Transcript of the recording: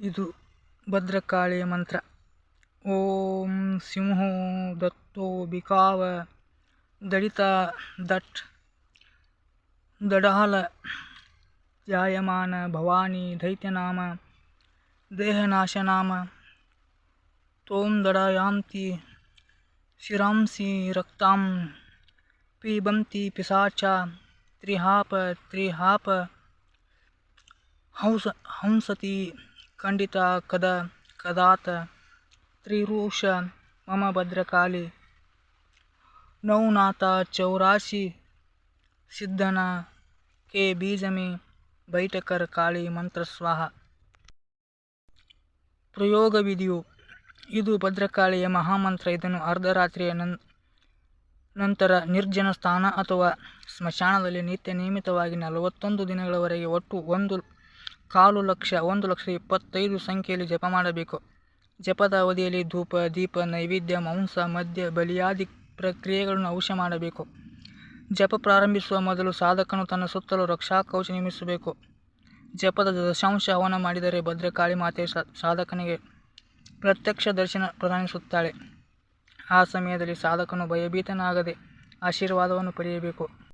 ಇದು ಭದ್ರಕಾಳಿಯ ಮಂತ್ರ ಓಂ ಸಿಂಹೋ ದತ್ತೋ ಬಿಕಾವ ದಡಿತ ದಟ್ ದಡಾಲ ಜಾಯಮಾನ ಭವಾನಿ ದೈತ್ಯನಾಮ ದೇಹನಾಶನಾಮ ತೋಂ ದಡಾಯಾಂತಿ ಶಿರಾಂಸಿ ರಕ್ತಾಂ ಪಿಬಂತಿ ಪಿಶಾಚ ತ್ರಿಹಾಪ ತ್ರಿಹಾಪ ಹಂಸ ಹಂಸತಿ ಖಂಡಿತ ಕದ ಕದಾತ ತ್ರಿರೂಷ ಮಮ ಭದ್ರಕಾಳಿ. ನೌನಾಥ ಚೌರಾಶಿ ಸಿದ್ಧನ ಕೆ ಬೀಜಮಿ ಬೈಟಕರ್ ಕಾಳಿ ಮಂತ್ರ ಸ್ವಾಹ. ಪ್ರಯೋಗ ವಿಧಿಯು ಇದು ಭದ್ರಕಾಳಿಯ ಮಹಾಮಂತ್ರ. ಇದನ್ನು ಅರ್ಧರಾತ್ರಿಯ ನನ್ ನಂತರ ನಿರ್ಜನ ಸ್ಥಾನ ಅಥವಾ ಸ್ಮಶಾನದಲ್ಲಿ ನಿತ್ಯ ನಿಯಮಿತವಾಗಿ ನಲವತ್ತೊಂದು ದಿನಗಳವರೆಗೆ ಒಟ್ಟು ಒಂದು ಕಾಲು ಲಕ್ಷ, ಒಂದು ಲಕ್ಷ ಇಪ್ಪತ್ತೈದು ಸಂಖ್ಯೆಯಲ್ಲಿ ಜಪ ಮಾಡಬೇಕು. ಜಪದ ಅವಧಿಯಲ್ಲಿ ಧೂಪ, ದೀಪ, ನೈವೇದ್ಯ, ಮಾಂಸ, ಮದ್ಯ ಬಲಿಯಾದಿ ಪ್ರಕ್ರಿಯೆಗಳನ್ನು ಅವಶ್ಯ ಮಾಡಬೇಕು. ಜಪ ಪ್ರಾರಂಭಿಸುವ ಮೊದಲು ಸಾಧಕನು ತನ್ನ ಸುತ್ತಲೂ ರಕ್ಷಾ ಕವಚ ನಿರ್ಮಿಸಬೇಕು. ಜಪದ ದಶಾಂಶ ಹವನ ಮಾಡಿದರೆ ಭದ್ರಕಾಳಿ ಮಾತೆ ಸಾಧಕನಿಗೆ ಪ್ರತ್ಯಕ್ಷ ದರ್ಶನ ಪ್ರದಾನಿಸುತ್ತಾಳೆ. ಆ ಸಮಯದಲ್ಲಿ ಸಾಧಕನು ಭಯಭೀತನಾಗದೆ ಆಶೀರ್ವಾದವನ್ನು ಪಡೆಯಬೇಕು.